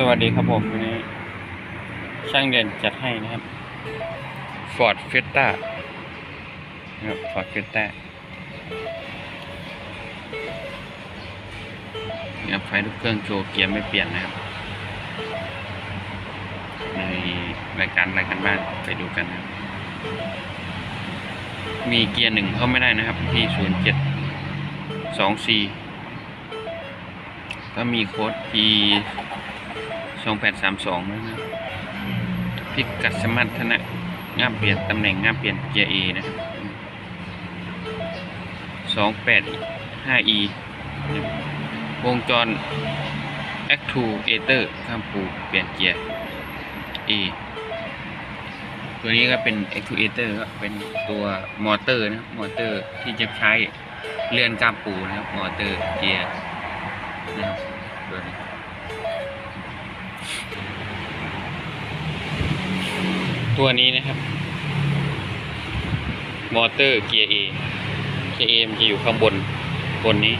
สวัสดีครับผมวันนี้ ช่างเด่นจัดให้นะครับ Ford f i e s t a นะครับ Ford f i e s t a เนี่ยไฟทุกเครื่องโชว์เกียร์ไม่เปลี่ยนนะครับ ในรายการรายการบ้านไปดูกันนะครับ มีเกียร์หนึ่งเข้าไม่ได้นะครับ ที่ศูนย์เจ็ดสองสี่ก็มีโค้ด P สองแปดสามสองนะครับพิกัดสมรรถนะงามเปลี่ยนตำแหน่งงามเปลี่ยนเกียร์ A นะครับสองแปดห้า E วงจร Actuator ข้ามปูเปลี่ยนเกียร์ A ตัวนี้ก็เป็น Actuator ก็เป็นตัวมอเตอร์นะมอเตอร์ที่จะใช้เลื่อนก้ามปูนะครับมอเตอร์เกียร์นะครับตัวนี้ ตัวนี้นะครับมอเตอร์เกียร์ A เกียร์ A มันจะอยู่ข้างบนบนนี้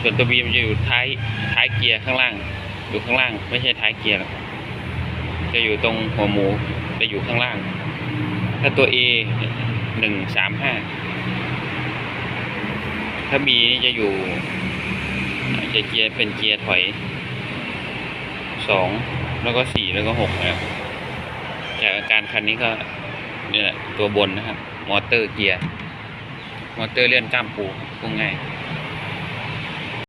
ส่วนตัว B มันจะอยู่ท้ายท้ายเกียร์ข้างล่าง อยู่ข้างล่าง ไม่ใช่ท้ายเกียร์หรอกจะอยู่ตรงหัวหมูจะอยู่ข้างล่าง ถ้าตัว A หนึ่งสามห้าถ้า B นี่จะอยู่จะเกียร์เป็นเกียร์ถอยสองแล้วก็สี่แล้วก็หกนะครับ จากอาการคันนี้ก็เนี่ยแหละตัวบนนะครับ มอเตอร์เกียร์ มอเตอร์เลื่อนกล้ามปูพูดง่าย